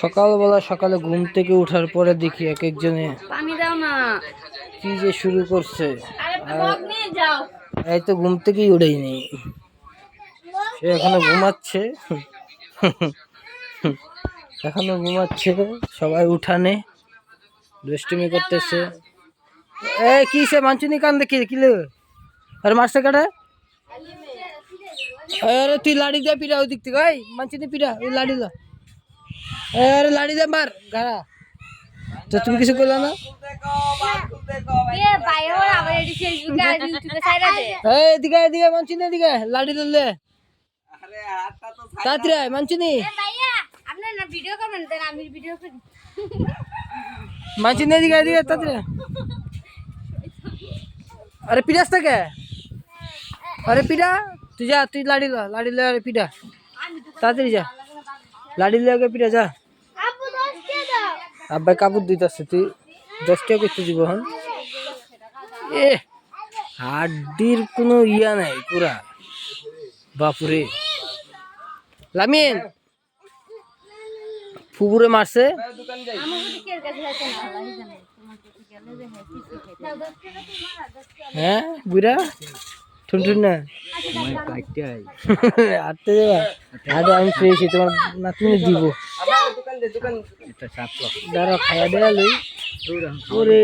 সকালবেলা সকালে ঘুম থেকে উঠার পরে দেখি এক একজনে পানি দাও না। কি যে শুরু করছে। এই তো ঘুম থেকেই উঠেইনি। সে এখনও ঘুমাচ্ছে। এখনও ঘুমাচ্ছে সবাই উঠানে। দুষ্টুমি করতেছে। এ কি সে মানচুনি কান দেখি কিলে আর মারছে কাটা আরে তুই লাড়ি দে পিড়া ওই দিক থেকে ওই মানচুনি পিড়া ওই লাড়ি দা আরে লাড়ি দে মার গাড়া তো তুমি কিছু করলে না এ ভাই ওর আবার এডি ফেসবুকে আর ইউটিউবে ছাইরা দে এই এদিকে এদিকে মানচিনি এদিকে লাড়ি দিলে তাড়াতাড়ি তুই যা, তুই লাড়ি ল, লাড়ি লে আরে পিড়া তাড়াতাড়ি যা। লাড়ি লে আগে পিড়া যা। আব্বাই কাপড় দিতেছে তুই দশ টাকা করতে দিব হন এ, হাড্ডির কোনো ইয়া নাই পুরা। বাপুরে। লামিন, ফুবুরে মারছে। হ্যাঁ বুড়া ঠুন ঠুন না আটতে আরে আমি পেয়েছি তোমার নাতনি দিব। দাঁড়া খাইয়া দেয়া লই। ওরে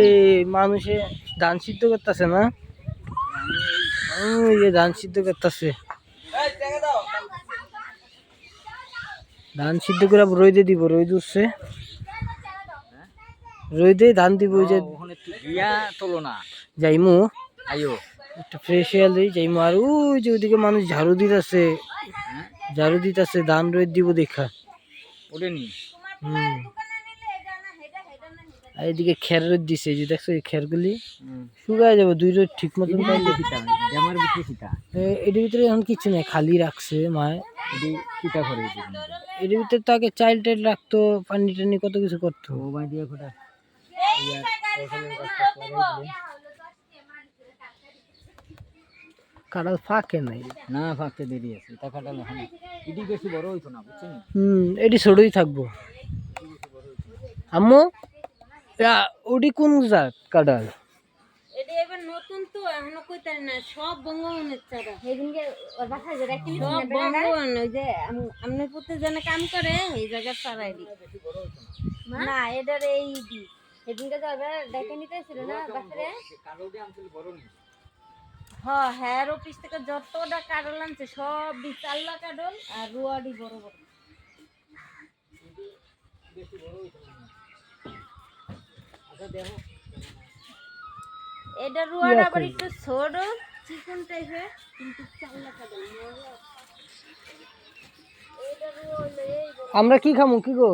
মানুষে ধান সিদ্ধ করতেছে না? ওই যে ধান সিদ্ধ করতেছে। ধান সিদ্ধ করে রইদে দিব রইদ উঠছে। রইদে ধান দিব ওই যে তোলো না। যাইমু। আইও একটা ফ্রেশ হেয়াল দিই যাইমু আর ওই যে ওইদিকে মানুষ ঝাড়ু দিতেছে। ঝাড়ু দিতেছে ধান রোদ দিব দেখা। ওঠেনি। হুম। আর এদিকে খের রোদ দিছে যে দেখছ এই খেরগুলি? শুকায় যাবে দুই রোদ ঠিক মতন পাইলে। ভিতরে এটার ভিতরে এখন কিছু নেই খালি রাখছে মায় এটি করে এটার ভিতরে তো আগে চাইল টাইল রাখতো পানি টানি কত কিছু করতো। ও বাই দিয়ে খোটা কাটাল ফাঁকে নাই। না ফাঁকতে দেরি আছে তা কাটালো হ্যাঁ। এটি বেশি বড় হইতো না বুঝছেন হুম এটি ছোটই থাকব। আম্মু ওটি কোন জাত কাটাল নতুন তো এখনও কইতার না সব বঙ্গবনের চারা। সেদিনকে ওর বাসায় যে রাখি সব বঙ্গবন ওই যে আম- আমনে পুতে জানে কাম করে এই জায়গার চারাই দি না এটার এই দি সেদিনকে ডেকে না বাসারে হ্যাঁ অফিস থেকে যতটা কাডল আনছে সব বিশাল্লা কাডল আর রুয়াডি বড় বড়। এটা রুয়ার আবার একটু ছোট চিকন টাইপের কিন্তু চাল্লা কাডল আমরা কি খামু কি গো?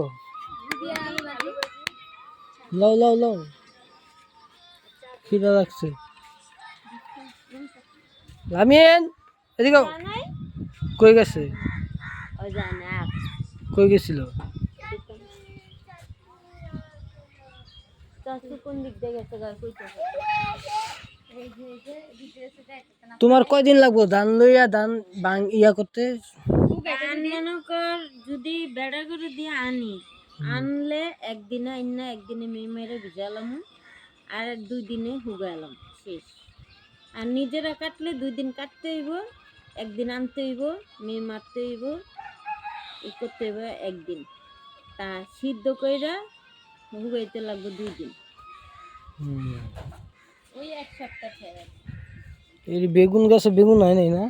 লও লও লও। খিদা লাগছে। লামিন এদিকে কই গেছে? কই গেছিল? তোমার কয়দিন লাগবো? ধান লইয়া ধান বাং ইয়া করতে? যদি বেড়া করে দিয়ে আনি আনলে একদিনে আইনা একদিনে মেয়ে মেরে ভিজালাম আর দুই দিনে হুগাইলাম শেষ। আর নিজেরা কাটলে দুই দিন কাটতে হইব একদিন আনতে হইব মেয়ে মারতে হইব ই করতে হইব একদিন। তা সিদ্ধ কইরা হুগাইতে লাগবে দুই দিন। ওই এক সপ্তাহ ঠেরা এই বেগুন গাছে বেগুন হয় নাই না?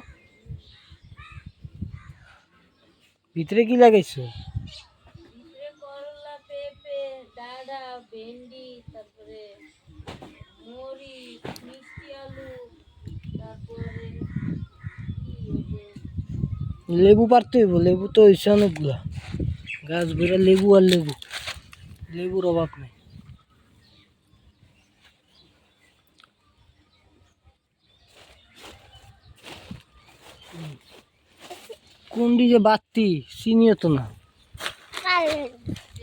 ভিতরে কি লাগাইছো? ভিতরে করলা পেঁপে ডাঁড়া ভেন্ডি তারপরে মরিচ মিষ্টি আলু। লেবু পারতে হইব লেবু তো হয়েছে অনেকগুলা। গাছ ভরে লেবু আর লেবু। লেবুর অভাব নেই। কোনটি যে বাতি চিনিও তো না।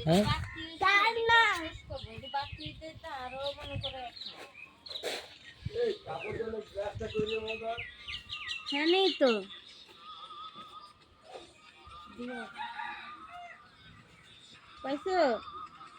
হ্যাঁ? হ্যাঁ, জানি তো। পাইছো?